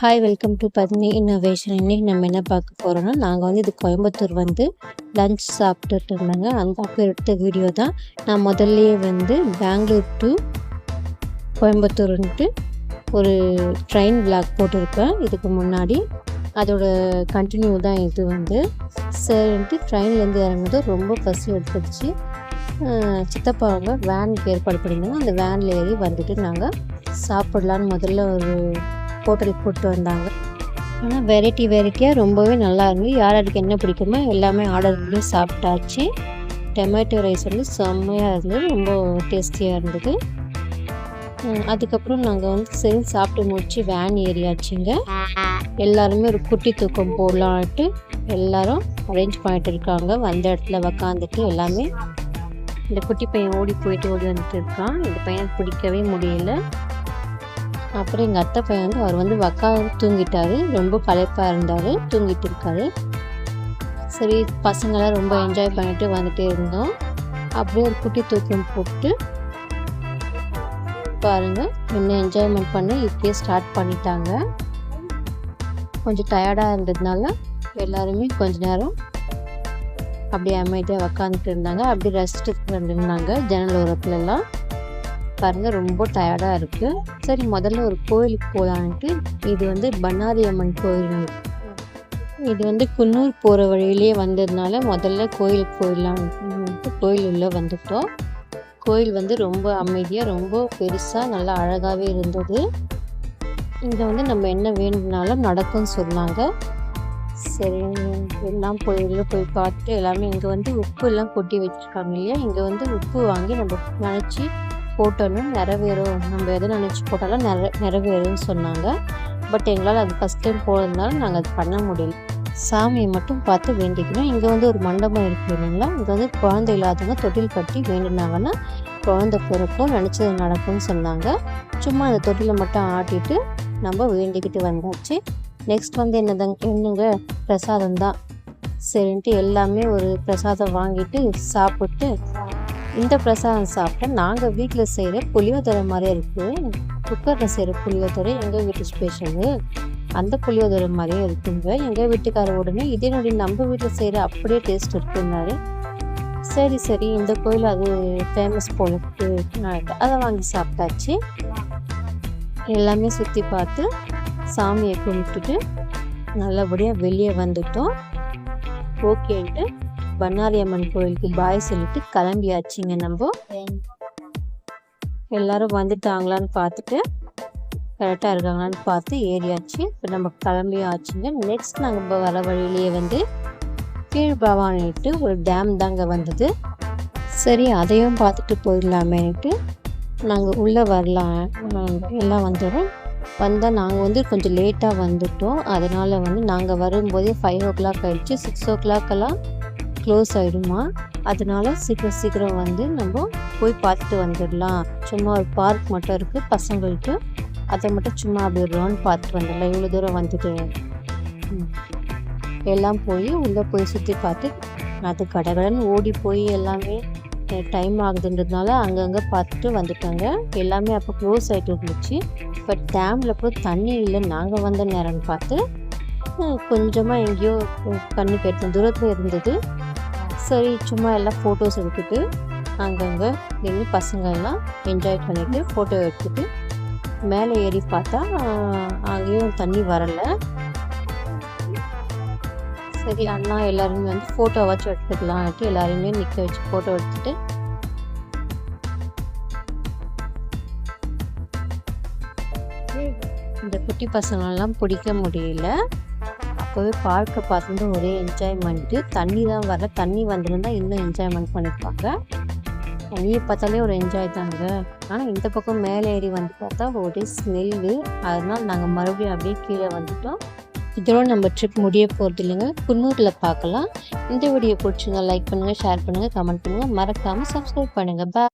Hi welcome to Patni innovation இன்றைக்கி நம்ம என்ன பார்க்க போகிறோம்னா நாங்கள் வந்து இது கோயம்புத்தூர் வந்து லஞ்ச் சாப்பிட்டுட்டு இருந்தாங்க. அந்த அப்போ எடுத்த வீடியோ தான். நான் முதல்லையே வந்து பெங்களூர் டு கோயம்புத்தூர்ன்ட்டு ஒரு ட்ரெயின் பிளாக் போட்டிருப்பேன். இதுக்கு முன்னாடி அதோட கண்டினியூ தான் இது வந்து. சரின்ட்டு ட்ரெயின்லேருந்து இறங்குனது ரொம்ப பசி எடுத்துருச்சு சித்தப்பா அவங்க வேனுக்கு ஏற்பாடு பண்ணியிருந்தாங்க. அந்த வேனில் ஏறி வந்துட்டு நாங்கள் சாப்பிட்லான்னு முதல்ல ஒரு ஹோட்டலுக்கு கூப்பிட்டு வந்தாங்க. ஆனால் வெரைட்டி வெரைட்டியாக ரொம்பவே நல்லா இருந்தது. யார் யாருக்கு என்ன பிடிக்குமோ எல்லாமே ஆர்டர் பண்ணி சாப்பிட்டாச்சு. டொமேட்டோ ரைஸ் வந்து செம்மையாக இருந்தது. ரொம்ப டேஸ்டியாக இருந்தது. அதுக்கப்புறம் நாங்கள் வந்து சரி சாப்பிட்டு முடிச்சு வேன் ஏறியாச்சுங்க. எல்லாருமே ஒரு குட்டி தூக்கம் போடலான்ட்டு எல்லாரும் அரேஞ்ச் பண்ணிட்டு இருக்காங்க. வந்த இடத்துல உக்காந்துட்டு எல்லாமே. இந்த குட்டி பையன் ஓடி போயிட்டு ஓடி வந்துட்டு இருக்கான். இந்த பையன் பிடிக்கவே முடியல. அப்புறம் எங்கள் அத்தை பையன் வந்து அவர் வந்து உக்காந்து தூங்கிட்டார். ரொம்ப களைப்பாக இருந்தார். தூங்கிட்டு இருக்காரு. சரி பசங்களாம் ரொம்ப என்ஜாய் பண்ணிட்டு வந்துட்டே இருந்தோம். அப்படியே ஒரு குட்டி தூக்கம் போட்டு பாருங்கள் இன்னும் என்ஜாய்மெண்ட் பண்ணி இப்படியே ஸ்டார்ட் பண்ணிட்டாங்க. கொஞ்சம் டயர்டாக இருந்ததுனால எல்லாருமே கொஞ்ச நேரம் அப்படியே அமைதியாக உக்காந்துட்டு இருந்தாங்க. அப்படியே ரெஸ்ட் இருந்தாங்க ஜன்னல் ஓரத்துலலாம் பாருங்க ரொம்ப டயர்டாக இருக்குது சரி முதல்ல ஒரு கோயிலுக்கு போகலான்ட்டு இது வந்து பண்ணாரி அம்மன் கோயில். இது வந்து குன்னூர் போகிற வழியிலேயே வந்ததுனால முதல்ல கோயிலுக்கு போயிடலான்ட்டு கோயில் உள்ளே வந்துட்டோம். கோயில் வந்து ரொம்ப அமைதியாக ரொம்ப பெருசாக நல்லா அழகாகவே இருந்தது. இங்கே வந்து நம்ம என்ன வேணும்னாலும் நடக்கும்னு சொன்னாங்க. சரி எல்லாம் போய் போய் பார்த்துட்டு எல்லாமே இங்கே வந்து உப்பு எல்லாம் கொட்டி வச்சுருக்காங்க இல்லையா? இங்கே வந்து உப்பு வாங்கி நம்ம நினச்சி போட்டோன்னு நிறைவேறும். நம்ம எதை நினச்சி போட்டாலும் நிற நிறைவேறும்னு சொன்னாங்க. பட் எங்களால் அது ஃபஸ்ட் டைம் போகிறதுனால நாங்கள் அது பண்ண முடியல. சாமியை மட்டும் பார்த்து வேண்டிக்கணும். இங்கே வந்து ஒரு மண்டபம் இருக்குது இல்லைங்களா? இங்கே வந்து குழந்தை இல்லாதவங்க தொட்டில் கட்டி வேண்டினாங்கன்னா குழந்தை பிறக்கும் நினச்சது நடக்கும்னு சொன்னாங்க. சும்மா அந்த தொட்டிலை மட்டும் ஆட்டிட்டு நம்ம வேண்டிக்கிட்டு வந்தாச்சு நெக்ஸ்ட் வந்து என்னதாங்க? என்னங்க? பிரசாதம் தான். சரின்ட்டு எல்லாமே ஒரு பிரசாதம் வாங்கிட்டு சாப்பிட்டு இந்த பிரசாதம் சாப்பிட்டா நாங்கள் வீட்டில் செய்கிற புளியோதரை மாதிரியே இருக்குது குக்கரில் செய்கிற புளியோதரை எங்கள் வீட்டு ஸ்பெஷலு அந்த புளியோதரை மாதிரியே இருக்குங்க. எங்கள் வீட்டுக்கார உடனே இதே நம்ம வீட்டில் செய்கிற அப்படியே டேஸ்ட் இருக்குன்னாரு. சரி சரி இந்த கோயில் அது ஃபேமஸ் போல அதை வாங்கி சாப்பிட்டாச்சு. எல்லாமே சுற்றி பார்த்து சாமியை கும்பிட்டுட்டு நல்லபடியாக வெளியே வந்துட்டோம். ஓகேன்ட்டு பண்ணாரி அம்மன் கோயிலுக்கு பாய் சொல்லிட்டு கிளம்பியாச்சுங்க நம்ம. எல்லாரும் வந்துட்டாங்களான்னு பார்த்துட்டு கரெக்டாக இருக்காங்களான்னு பார்த்து ஏறியாச்சு. இப்போ நம்ம கிளம்பி ஆச்சுங்க நெக்ஸ்ட் நாங்கள் வர வழியிலேயே வந்து கீழ்பவானிட்டு ஒரு டேம் தாங்க வந்தது. சரி அதையும் பார்த்துட்டு போயிடலாமேன்ட்டு நாங்கள் உள்ளே வரலாம். எல்லாம் வந்துடும் வந்தால் நாங்கள் வந்து கொஞ்சம் லேட்டாக வந்துட்டோம். அதனால் வந்து நாங்கள் வரும்போதே ஃபைவ் ஓ கிளாக் ஆகிடுச்சு சிக்ஸ் ஓ கிளாக்கெல்லாம் க்ளோஸ் ஆகிடுமா அதனால சீக்கிரம் சீக்கிரம் வந்து நம்ம போய் பார்த்துட்டு வந்துடலாம். சும்மா ஒரு பார்க் மட்டும் இருக்குது பசங்களுக்கு. அதை மட்டும் சும்மா அப்படி பார்த்துட்டு வந்துடலாம். இவ்வளோ தூரம் வந்துட்டு. எல்லாம் போய் உள்ளே போய் சுற்றி பார்த்து அது கடகடன் ஓடி போய் எல்லாமே டைம் ஆகுதுன்றதுனால அங்கங்கே பார்த்துட்டு வந்துட்டாங்க. எல்லாமே அப்போ க்ளோஸ் ஆகிட்டு இருந்துச்சு. பட் டேமில் போய் தண்ணி இல்லை. நாங்கள் வந்த நேரம்னு பார்த்து கொஞ்சமாக எங்கேயோ கண்ணு கெட்ட தூரத்தில் இருந்தது. சரி சும்மா எல்லாம் ஃபோட்டோஸ் எடுத்துட்டு அங்கங்கே நின்று பசங்க எல்லாம் என்ஜாய் பண்ணிட்டு ஃபோட்டோ எடுத்துட்டு மேலே ஏறி பார்த்தா அங்கேயும் தண்ணி வரலை. சரி அண்ணா எல்லாருமே வந்து ஃபோட்டோவாச்சும் எடுத்துக்கலாம்ட்டு எல்லாருமே நிற்க வச்சு ஃபோட்டோ எடுத்துட்டு இந்த குட்டி பசங்களெல்லாம் பிடிக்க முடியல. அப்போவே பார்க்க பார்த்துட்டு ஒரே என்ஜாய்மெண்ட்டு தண்ணி தான் வர தண்ணி வந்திருந்தா இன்னும் என்ஜாய்மெண்ட் பண்ணியிருப்பாங்க தண்ணியை பார்த்தாலே ஒரு என்ஜாய் தாங்க. ஆனால் இந்த பக்கம் மேலே ஏறி வந்து பார்த்தா ஒரே ஸ்மெல்லு அதனால் நாங்கள் மறுபடியும் அப்படியே கீழே வந்துட்டோம். இதோட நம்ம ட்ரிப் முடிய போகிறது இல்லைங்க. குன்னூரில் பார்க்கலாம். இந்த வீடியோ பிடிச்சிங்க லைக் பண்ணுங்கள் ஷேர் பண்ணுங்கள் கமெண்ட் பண்ணுங்கள் மறக்காமல் சப்ஸ்கிரைப் பண்ணுங்கள் பா